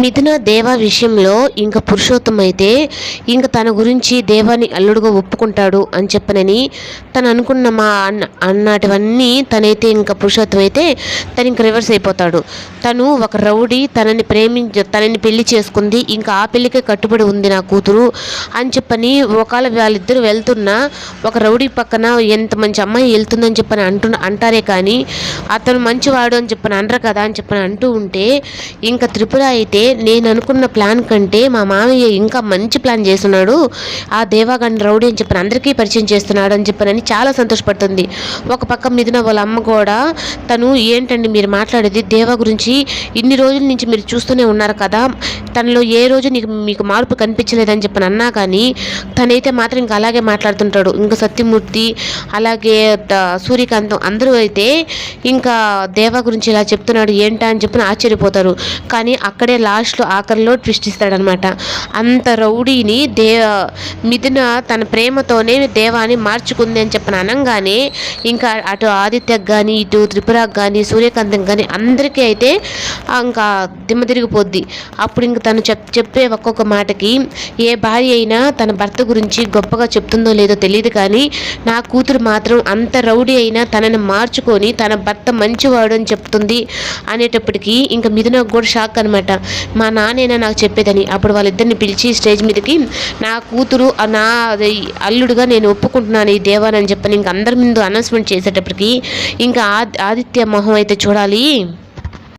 మిథున దేవ విషయంలో ఇంకా పురుషోత్తం అయితే ఇంకా తన గురించి దేవాన్ని అల్లుడుగా ఒప్పుకుంటాడు అని చెప్పనని తను అనుకున్న మా అన్న అన్నటివన్నీ తనైతే ఇంకా పురుషోత్తం అయితే తను ఇంకా రివర్స్ అయిపోతాడు. తను ఒక రౌడీ తనని ప్రేమించ తనని పెళ్ళి చేసుకుంది ఇంకా ఆ పెళ్ళికే కట్టుబడి ఉంది నా కూతురు అని చెప్పని ఒకవేళ వాళ్ళిద్దరూ వెళ్తున్నా ఒక రౌడీ పక్కన ఎంత మంచి అమ్మాయి వెళ్తుందని చెప్పని అంటు అంటారే కానీ అతను మంచివాడు అని చెప్పని అనరు కదా అని చెప్పని అంటూ ఉంటే ఇంకా త్రిపుర అయితే నేను అనుకున్న ప్లాన్ కంటే మా మామయ్య ఇంకా మంచి ప్లాన్ చేస్తున్నాడు. ఆ దేవాగండ్ రౌడీ అని చెప్పని అందరికీ పరిచయం చేస్తున్నాడు అని చెప్పనని చాలా సంతోషపడుతుంది. ఒక పక్క మిథున వాళ్ళ అమ్మ కూడా తను ఏంటండి మీరు మాట్లాడేది దేవా గురించి ఇన్ని రోజుల నుంచి మీరు చూస్తూనే ఉన్నారు కదా. తనలో ఏ రోజు నీకు మీకు మార్పు కనిపించలేదని చెప్పని అన్నా కానీ తనైతే మాత్రం ఇంకా అలాగే మాట్లాడుతుంటాడు. ఇంకా సత్యమూర్తి అలాగే సూర్యకాంతం అందరూ అయితే ఇంకా దేవా గురించి ఇలా చెప్తున్నాడు ఏంటా అని చెప్పి ఆశ్చర్యపోతారు. కానీ అక్కడే లాస్ట్లో ఆఖరిలో ట్విస్ట్ ఇస్తాడనమాట అంత రౌడీని దే మిథున తన ప్రేమతోనే దేవాని మార్చుకుంది అని చెప్పిన అనగానే ఇంకా అటు ఆదిత్యకు కానీ ఇటు త్రిపురకు కానీ సూర్యకాంతం కానీ అందరికీ అయితే ఇంకా దిమ్మ తిరిగిపోద్ది. అప్పుడు ఇంక తను చెప్ చెప్పే ఒక్కొక్క మాటకి ఏ భార్య అయినా తన భర్త గురించి గొప్పగా చెప్తుందో లేదో తెలియదు కానీ నా కూతురు మాత్రం అంత రౌడీ అయినా తనని మార్చుకొని తన భర్త మంచివాడు అని చెప్తుంది అనేటప్పటికీ ఇంకా మిథునకు కూడా షాక్ అనమాట మా నాన్నైనా నాకు చెప్పేదని. అప్పుడు వాళ్ళిద్దరిని పిలిచి స్టేజ్ మీదకి నా కూతురు నా అల్లుడుగా నేను ఒప్పుకుంటున్నాను ఈ దేవాని అని చెప్పని ఇంక అందరి ముందు అనౌన్స్మెంట్ చేసేటప్పటికి ఇంకా ఆది- ఆదిత్య మొహం అయితే చూడాలి.